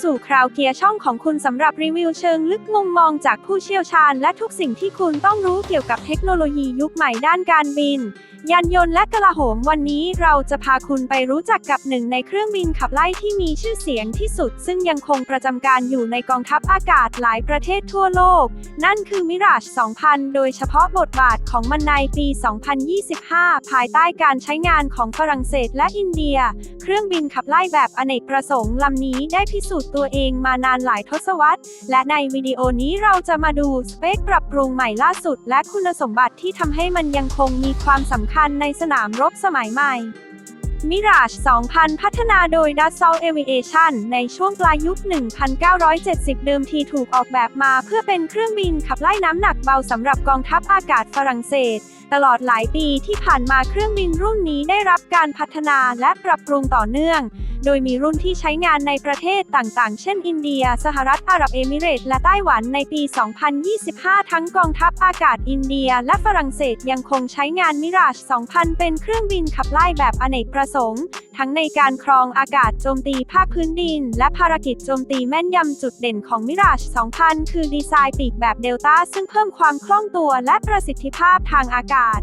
สู่คราวเกียร์ช่องของคุณสำหรับรีวิวเชิงลึกมุมมองจากผู้เชี่ยวชาญ และทุกสิ่งที่คุณต้องรู้เกี่ยวกับเทคโนโลยียุคใหม่ด้านการบิน ยานยนต์และกลาโหมวันนี้เราจะพาคุณไปรู้จักกับหนึ่งในเครื่องบินขับไล่ที่มีชื่อเสียงที่สุด ซึ่งยังคงประจำการอยู่ในกองทัพอากาศหลายประเทศทั่วโลก นั่นคือมิราช2000 โดยเฉพาะบทบาทของมันในปี 2025 ภายใต้การใช้งานของฝรั่งเศสและอินเดีย เครื่องบินขับไล่แบบอเนกประสงค์ลำนี้ได้พิสูจน์ตัวเองมานานหลายทศวรรษ และในวิดีโอนี้เราจะมาดูสเปคปรับปรุงใหม่ล่าสุด และคุณสมบัติที่ทำให้มันยังคงมีความสำคัญในสนามรบสมัยใหม่ มิราช2000 พัฒนาโดย Dassault Aviation ในช่วงปลายยุค 1970 เดิมทีถูกออกแบบมาเพื่อเป็นเครื่องบินขับไล่น้ำหนักเบาสำหรับกองทัพอากาศฝรั่งเศส ตลอดหลายปีที่ผ่านมาเครื่องบินรุ่นนี้ได้รับการพัฒนาและปรับปรุงต่อเนื่อง โดยมีรุ่นที่ใช้งานในประเทศต่างๆ เช่น อินเดีย สหรัฐอาหรับเอมิเรตส์และไต้หวันในปี 2025 ทั้งกองทัพอากาศอินเดีย และฝรั่งเศสยังคงใช้งานมิราช 2000 เป็นเครื่องบินขับไล่แบบอเนกประสงค์ทั้งในการครองอากาศโจมตีภาคพื้นดิน และภารกิจโจมตีแม่นยำจุดเด่นของมิราช2000 คือดีไซน์ปีกแบบเดลต้าซึ่งเพิ่มความคล่องตัวและประสิทธิภาพทางอากาศ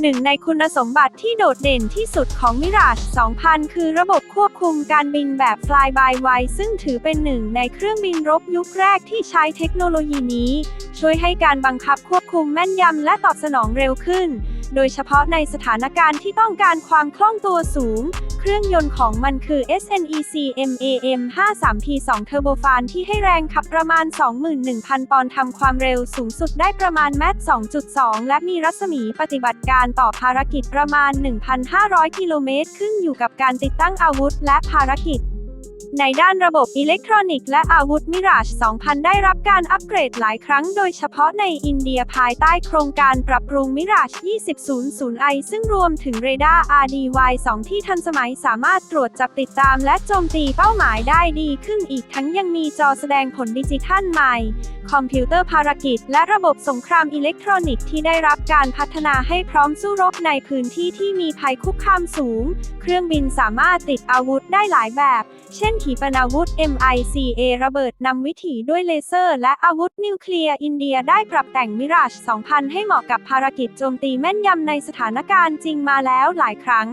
หนึ่งในคุณสมบัติที่โดดเด่นที่สุดของมิราช2000 คือระบบควบคุมการบินแบบ Fly by Wire ซึ่งถือเป็นหนึ่งในเครื่องบินรบยุคแรกที่ใช้เทคโนโลยีนี้ ช่วยให้การบังคับควบคุมแม่นยำและตอบสนองเร็วขึ้น โดยเฉพาะในสถานการณ์ที่ต้องการความคล่องตัวสูง เครื่องยนต์ของมันคือ SNEC MAM 53P2 Turbofan ที่ให้แรงขับประมาณ 21,000 ปอนด์ทำความเร็วสูงสุดได้ประมาณแมต2.2 และมีรัศมีปฏิบัติการต่อภารกิจประมาณ 1,500 กิโลเมตร ขึ้นอยู่กับการติดตั้งอาวุธและภารกิจ ในด้านระบบอิเล็กทรอนิกส์และอาวุธมิราช 2000 ได้รับการอัปเกรดหลายครั้งโดยเฉพาะในอินเดียภายใต้โครงการปรับปรุงมิราช 2000i ซึ่งรวมถึงเรดาร์ RDY2 ที่ทันสมัยสามารถตรวจจับติดตามและโจมตีเป้าหมายได้ดีขึ้นอีกทั้งยังมีจอแสดงผลดิจิทัลใหม่ คอมพิวเตอร์ภารกิจ และระบบสงครามอิเล็กทรอนิกส์ที่ได้รับการพัฒนาให้พร้อมสู้รบในพื้นที่ที่มีภัยคุกคามสูง เครื่องบินสามารถติดอาวุธได้หลายแบบ เช่นขีปนาวุธ MICA ระเบิดนำวิถีด้วยเลเซอร์ และอาวุธนิวเคลียร์อินเดียได้ปรับแต่งมิราช 2000 ให้เหมาะกับภารกิจโจมตีแม่นยำในสถานการณ์จริงมาแล้วหลายครั้ง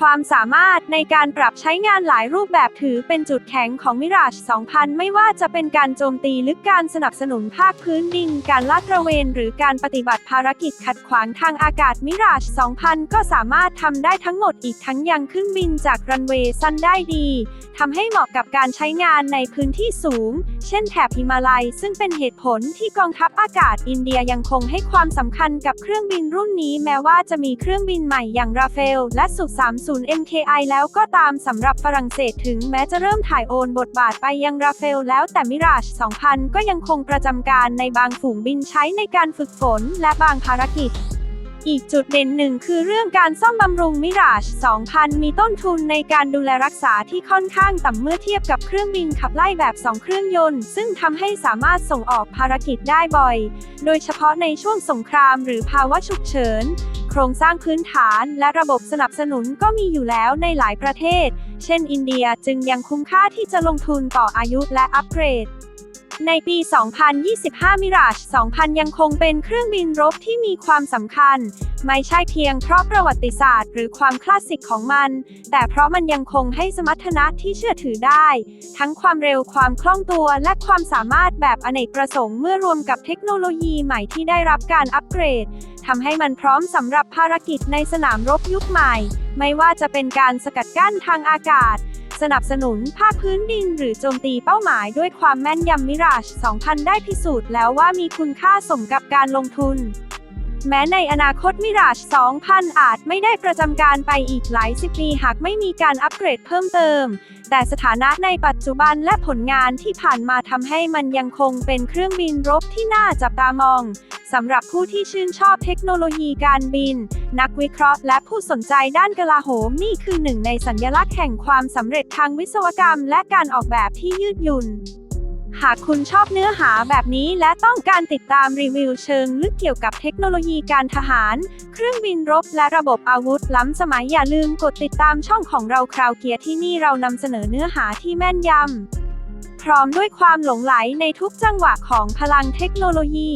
ความสามารถในการปรับใช้งานหลายรูปแบบถือเป็นจุดแข็งของมิราช2000 ไม่ว่าจะเป็นการโจมตีหรือการสนับสนุนภาคพื้นดิน การลาดตระเวน หรือการปฏิบัติภารกิจขัดขวางทางอากาศมิราช2000 ก็สามารถทำได้ทั้งหมดอีกทั้งยังขึ้นบินจากรันเวย์สั้นได้ดีทำให้เหมาะกับการใช้งานในพื้นที่สูง เช่นแถบหิมาลัย ซึ่งเป็นเหตุผลที่กองทัพอากาศอินเดียยังคงให้ความสำคัญกับเครื่องบินรุ่นนี้ แม้ว่าจะมีเครื่องบินใหม่อย่างราเฟลและสุ30 MKI แล้วก็ตามสำหรับฝรั่งเศสถึงแม้จะเริ่มถ่ายโอนบทบาทไปยังราเฟลแล้วแต่มิราช 2000 ก็ยังคงประจำการในบางฝูงบินใช้ในการฝึกฝนและบางภารกิจอีกจุดเด่นหนึ่งคือเรื่องการซ่อมบำรุงมิราช 2000 มีต้นทุนในการดูแลรักษาที่ค่อนข้างต่ำเมื่อเทียบกับเครื่องบินขับไล่แบบ 2 เครื่องยนต์ ซึ่งทำให้สามารถส่งออกภารกิจได้บ่อย โดยเฉพาะในช่วงสงครามหรือภาวะฉุกเฉิน โครงสร้างพื้นฐานและระบบสนับสนุนก็มีอยู่แล้วในหลายประเทศ เช่นอินเดียจึงยังคุ้มค่าที่จะลงทุนต่ออายุและอัปเกรด ในปี 2025มิราช2000 ยังคงเป็นเครื่องบินรบที่มีความสำคัญ ไม่ใช่เพียงเพราะประวัติศาสตร์หรือความคลาสสิกของมัน แต่เพราะมันยังคงให้สมรรถนะที่เชื่อถือได้ ทั้งความเร็วความคล่องตัวและความสามารถแบบอเนกประสงค์เมื่อรวมกับเทคโนโลยีใหม่ที่ได้รับการอัปเกรด ทำให้มันพร้อมสำหรับภารกิจในสนามรบยุคใหม่ ไม่ว่าจะเป็นการสกัดกั้นทางอากาศ สนับสนุนภาคพื้นดินหรือโจมตีเป้าหมายด้วยความแม่นยำมิราช 2000 ได้พิสูจน์แล้วว่ามีคุณค่าสมกับการลงทุน แม้ในอนาคตมิราช2000 อาจไม่ได้ประจำการไปอีกหลายสิบปีหากไม่มีการอัปเกรดเพิ่มเติม แต่สถานะในปัจจุบันและผลงานที่ผ่านมาทำให้มันยังคงเป็นเครื่องบินรบที่น่าจับตามองสำหรับผู้ที่ชื่นชอบเทคโนโลยีการบิน นักวิเคราะห์และผู้สนใจด้านกลาโหมนี่คือหนึ่งในสัญลักษณ์แห่งความสำเร็จทางวิศวกรรม และการออกแบบที่ยืดหยุ่น หากคุณชอบเนื้อหาแบบนี้และต้องการติดตามรีวิวเชิงลึกเกี่ยวกับเทคโนโลยีการทหาร เครื่องบินรบและระบบอาวุธล้ำสมัยอย่าลืมกดติดตามช่องของเราคราวเกียร์ที่นี่เรานำเสนอเนื้อหาที่แม่นยำพร้อมด้วยความหลงไหลในทุกจังหวะของพลังเทคโนโลยี